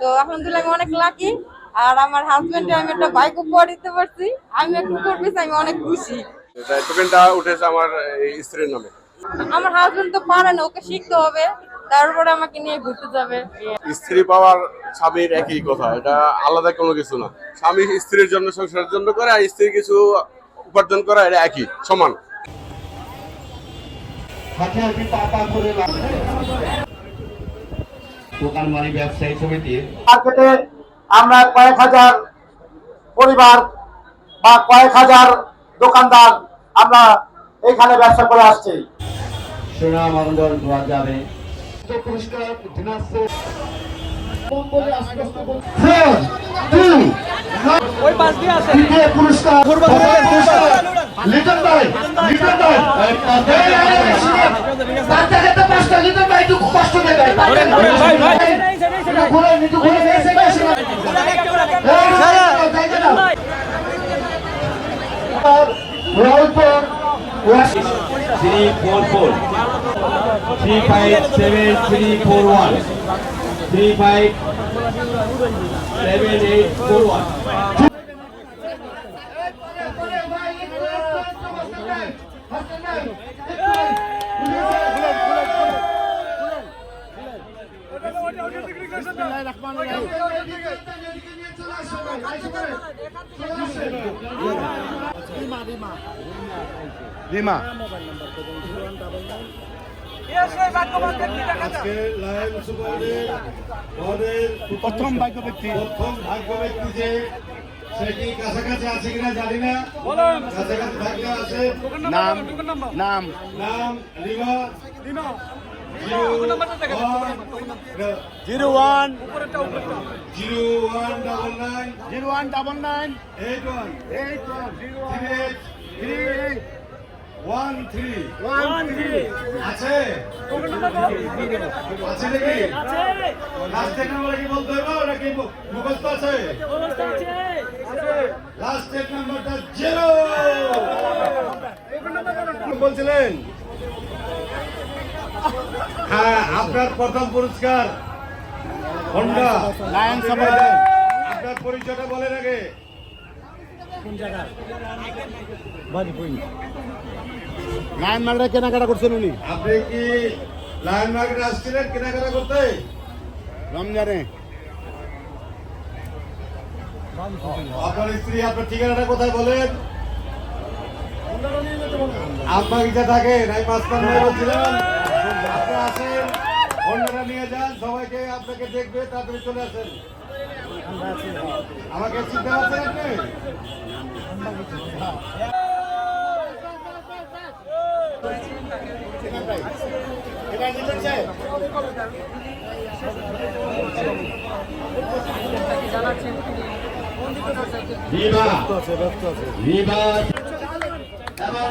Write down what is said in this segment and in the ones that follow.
তো আলহামদুলিল্লাহ আমি অনেক লাকি আর আমার হাজবেন্ডে আমি একটা বাইক উপহার দিতে পারছি। আমি একটু পেয়েছি আমি অনেক খুশি। টোকেনটা উঠেছে আমার স্ত্রীর নামে। আমার হাজবেন্ড তো পারে না ওকে শিখতে হবে। তারপরে আমাকে নিয়ে ঘুরতে যাবে। স্ত্রী পাওয়ার স্বামীর একই কথা এটা আলাদা কোনো কিছু না। স্বামী স্ত্রীর জন্য সংসারের জন্য করে আর স্ত্রী কিছু উপার্জন করা এটা একই সমান। দোকান মালিক ব্যবসায়ী সমিতির মার্কেটে আমরা কয়েক হাজার পরিবার বা কয়েক হাজার দোকানদার আমরা এখানে ব্যবসা করে আসছি। সুনাম অঞ্জন দেওয়া যাবে। পুরস্কার। পুরস্কার। লিটন ভাই লিটন ভাই। Three four four three five seven three four one three five seven eight four one Rima. প্রথম ভাগ্য ব্যক্তি। প্রথম ভাগ্য ব্যক্তি যে সেটি কাছাকাছি আছে কিনা জানি না। কাছাকাছি ভাগ্য আছে। নাম। নাম। নাম Rima. Zero one zero one double nine zero one double nine eight one eight one zero three one three one three আছে আছে নাকি লাস্ট এক নম্বর কি বলতে হবে নাকি মুখস্থ আছে লাস্ট এক নম্বরটা জিরো বলছিলেন হ্যাঁ আপনার প্রথম পুরস্কার হন্ডা লায়ন আপনার পরিচয়টা বলেন আগে। লায়ন মার্কেটে কেনাকাটা করছেন উনি? আপনি কি লায়ন মার্কেটে আসছিলেন কেনাকাটা করতে? রমজানে। আপনার স্ত্রী আপনার ঠিকানাটা কোথায় বলেন? থাকে নাই মাঝখান বলছিলেন? আপনি আসেন অন্যরা নিয়ে যান, সবাইকে আপনাকে দেখবে তাড়াতাড়ি চলে আসেন। আমাকে চিনতে পারছেন আপনি? বিভা। বিভা। এবং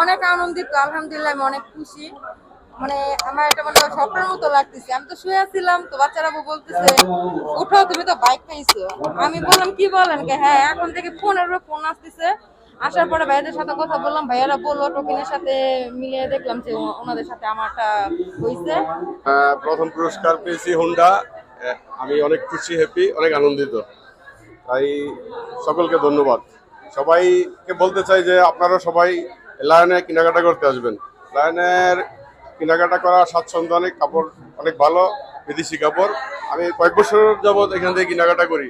অনেক আনন্দিত আলহামদুলিল্লাহ আমি অনেক খুশি। মানে আমার এটা মানে স্বপ্নের মতো লাগতেছে। আমি তো শুয়ে আছিলাম তো বাচ্চারা বলতেছে উঠো তুমি তো বাইক খাইছো আমি বললাম কি বলেন কে? হ্যাঁ এখন থেকে ফোনের উপর ফোন আসতেছে। আসার পরে ভাইয়াদের সাথে কথা বললাম ভাইয়ারা বলল টোকেনের সাথে মিলিয়ে দেখলাম যে ওনাদের সাথে আমারটা হয়েছে আহ, প্রথম পুরস্কার পেয়েছি হোন্ডা। আমি অনেক খুশি হ্যাপি অনেক আনন্দিত। তাই সকলকে ধন্যবাদ। সবাইকে বলতে চাই যে আপনারা সবাই লায়নে কেনাকাটা করতে আসবেন। লায়নের কেনাকাটা করা স্বাচ্ছন্দ্য অনেক, কাপড় অনেক ভালো, বিদেশি কাপড়। আমি কয়েক বছর যাবৎ এখান থেকে কেনাকাটা করি।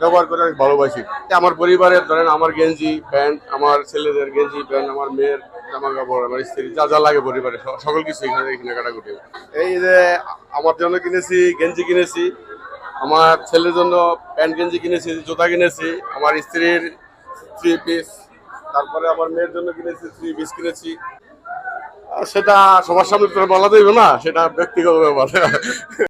ব্যবহার করে অনেক ভালোবাসি। আমার পরিবারের, ধরেন আমার গেঞ্জি, প্যান্ট, আমার ছেলেদের গেঞ্জি, প্যান্ট, আমার মেয়ের জামা কাপড়, আমার স্ত্রী যা যা লাগে পরিবারে সকল কিছু এখানে কেনাকাটা করি। এই যে, আমার জন্য কিনেছি, গেঞ্জি কিনেছি আমার ছেলের জন্য প্যান্ট গেঞ্জি কিনেছি, জুতা কিনেছি, আমার স্ত্রীর থ্রি পিস তারপরে আমার মেয়ের জন্য কিনেছি থ্রি পিস কিনেছি। সেটা সবার সামনে তো বলা দেবে না, সেটা ব্যক্তিগত ব্যাপার।